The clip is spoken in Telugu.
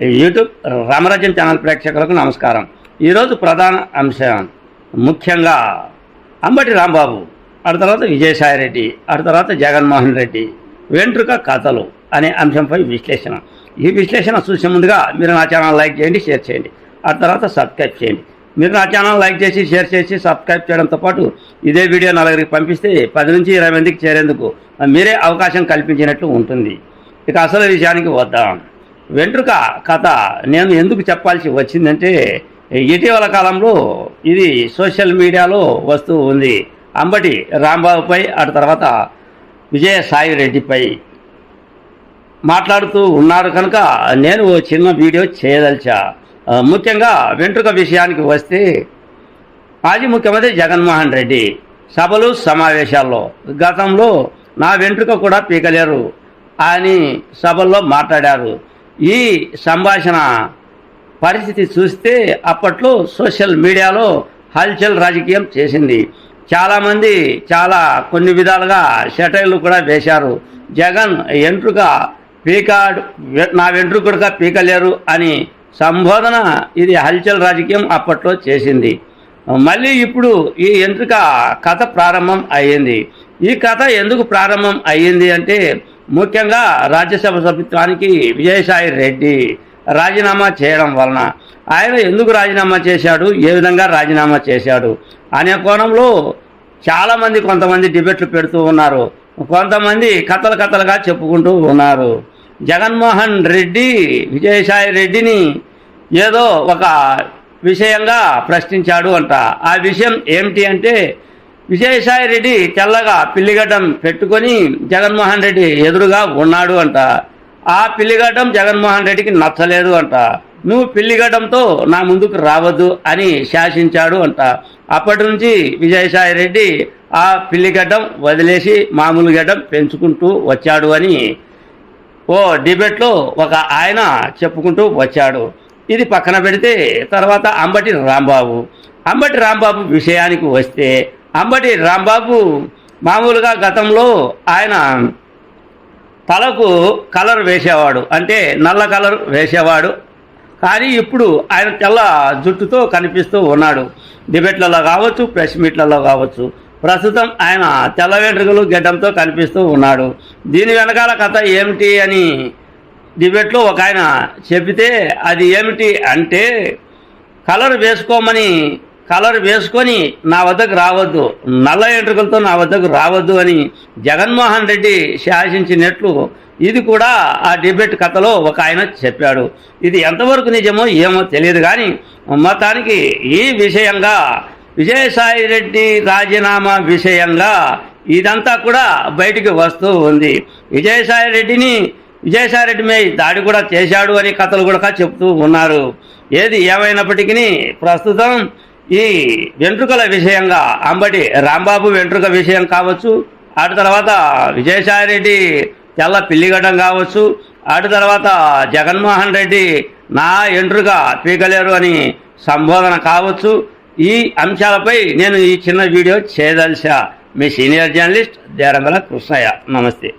యూట్యూబ్ రామరాజ్యం ఛానల్ ప్రేక్షకులకు నమస్కారం. ఈరోజు ప్రధాన అంశం ముఖ్యంగా అంబటి రాంబాబు ఆ తర్వాత విజయసాయిరెడ్డి ఆ తర్వాత జగన్మోహన్ రెడ్డి వెంట్రుక కథలు అనే అంశంపై విశ్లేషణ. ఈ విశ్లేషణ చూసే ముందుగా మీరు నా ఛానల్ లైక్ చేయండి షేర్ చేయండి. ఆ తర్వాత సబ్స్క్రైబ్ చేయండి. మీరు నా ఛానల్ లైక్ చేసి షేర్ చేసి సబ్స్క్రైబ్ చేయడంతో పాటు ఇదే వీడియో నలుగురికి పంపిస్తే పది నుంచి ఇరవై మందికి చేరేందుకు మీరే అవకాశం కల్పించినట్లు ఉంటుంది. ఇక అసలు విషయానికి వద్దాం. వెంట్రుక కథ నేను ఎందుకు చెప్పాల్సి వచ్చిందంటే ఇటీవల కాలంలో ఇది సోషల్ మీడియాలో వస్తూ ఉంది. అంబటి రాంబాబుపై ఆ తర్వాత విజయసాయి రెడ్డిపై మాట్లాడుతూ ఉన్నారు కనుక నేను ఓ చిన్న వీడియో చేయదలిచా. ముఖ్యంగా వెంట్రుక విషయానికి వస్తే మాజీ ముఖ్యమంత్రి జగన్మోహన్ రెడ్డి సభలు సమావేశాల్లో గతంలో నా వెంట్రుక కూడా పీకలేరు అని సభల్లో మాట్లాడారు. ఈ సంభాషణ పరిస్థితి చూస్తే అప్పట్లో సోషల్ మీడియాలో హల్చల్ రాజకీయం చేసింది. చాలామంది చాలా కొన్ని విధాలుగా షటైర్లు కూడా వేశారు. జగన్ వెంట్రుక పీకాడు నా వెంట్రుకడుగా పీకలేరు అని సంబోధన ఇది హల్చల్ రాజకీయం అప్పట్లో చేసింది. మళ్ళీ ఇప్పుడు ఈ ఎంట్రుక కథ ప్రారంభం అయ్యింది. ఈ కథ ఎందుకు ప్రారంభం అయ్యింది అంటే ముఖ్యంగా రాజ్యసభ సభ్యత్వానికి విజయసాయి రెడ్డి రాజీనామా చేయడం వలన ఆయన ఎందుకు రాజీనామా చేశాడు? ఏ విధంగా రాజీనామా చేశాడు? అనే కోణంలో చాలామంది కొంతమంది డిబేట్లు పెడుతూ ఉన్నారు. కొంతమంది కథలు కథలుగా చెప్పుకుంటూ ఉన్నారు. జగన్మోహన్ రెడ్డి విజయసాయి రెడ్డిని ఏదో ఒక విషయంగా ప్రశ్నించాడు అంట. ఆ విషయం ఏమిటి అంటే విజయసాయి రెడ్డి తెల్లగా పిల్లిగడ్డం పెట్టుకొని జగన్మోహన్ రెడ్డి ఎదురుగా ఉన్నాడు అంట. ఆ పిల్లిగడ్డం జగన్మోహన్ రెడ్డికి నచ్చలేదు అంట. నువ్వు పిల్లిగడ్డంతో నా ముందుకు రావద్దు అని శాసించాడు అంట. అప్పటి నుంచి విజయసాయి రెడ్డి ఆ పిల్లిగడ్డం వదిలేసి మామూలు గడ్డం పెంచుకుంటూ వచ్చాడు అని ఓ డిబేట్లో ఒక ఆయన చెప్పుకుంటూ వచ్చాడు. ఇది పక్కన పెడితే తర్వాత అంబటి రాంబాబు. అంబటి రాంబాబు విషయానికి వస్తే అంబటి రాంబాబు మామూలుగా గతంలో ఆయన తలకు కలర్ వేసేవాడు అంటే నల్ల కలర్ వేసేవాడు. కానీ ఇప్పుడు ఆయన తెల్ల జుట్టుతో కనిపిస్తూ ఉన్నాడు. డిబేట్లలో కావచ్చు ప్రెస్ మీట్లలో కావచ్చు. ప్రస్తుతం ఆయన తెల్ల వెంట్రుకలు గడ్డంతో కనిపిస్తూ ఉన్నాడు. దీని వెనకాల కథ ఏమిటి అని డిబేట్లో ఒక ఆయన చెబితే అది ఏమిటి అంటే కలర్ వేసుకోమని కలర్ వేసుకొని నా వద్దకు రావద్దు నల్ల ఎంట్రుకలతో నా వద్దకు రావద్దు అని జగన్మోహన్ రెడ్డి శాసించినట్లు ఇది కూడా ఆ డిబేట్ కథలో ఒక ఆయన చెప్పాడు. ఇది ఎంతవరకు నిజమో ఏమో తెలియదు కానీ మొత్తానికి ఈ విషయంగా విజయసాయి రెడ్డి రాజీనామా విషయంగా ఇదంతా కూడా బయటికి వస్తూ ఉంది. విజయసాయి రెడ్డిని విజయసాయి రెడ్డి మీద దాడి కూడా చేశాడు అని కథలు కూడా చెప్తూ ఉన్నారు. ఏది ఏమైనప్పటికీ ప్రస్తుతం ఈ వెంట్రుకల విషయంగా అంబటి రాంబాబు వెంట్రుక విషయం కావచ్చు అటు తర్వాత విజయసాయి రెడ్డి తెల్ల పిల్లిగడ్డం కావచ్చు అటు తర్వాత జగన్మోహన్ రెడ్డి నా ఎంట్రుక పీకలేరు అని సంబోధన కావచ్చు. ఈ అంశాలపై నేను ఈ చిన్న వీడియో చేయదలిసా మీ సీనియర్ జర్నలిస్ట్ దేరంగల కృష్ణయ్య. నమస్తే.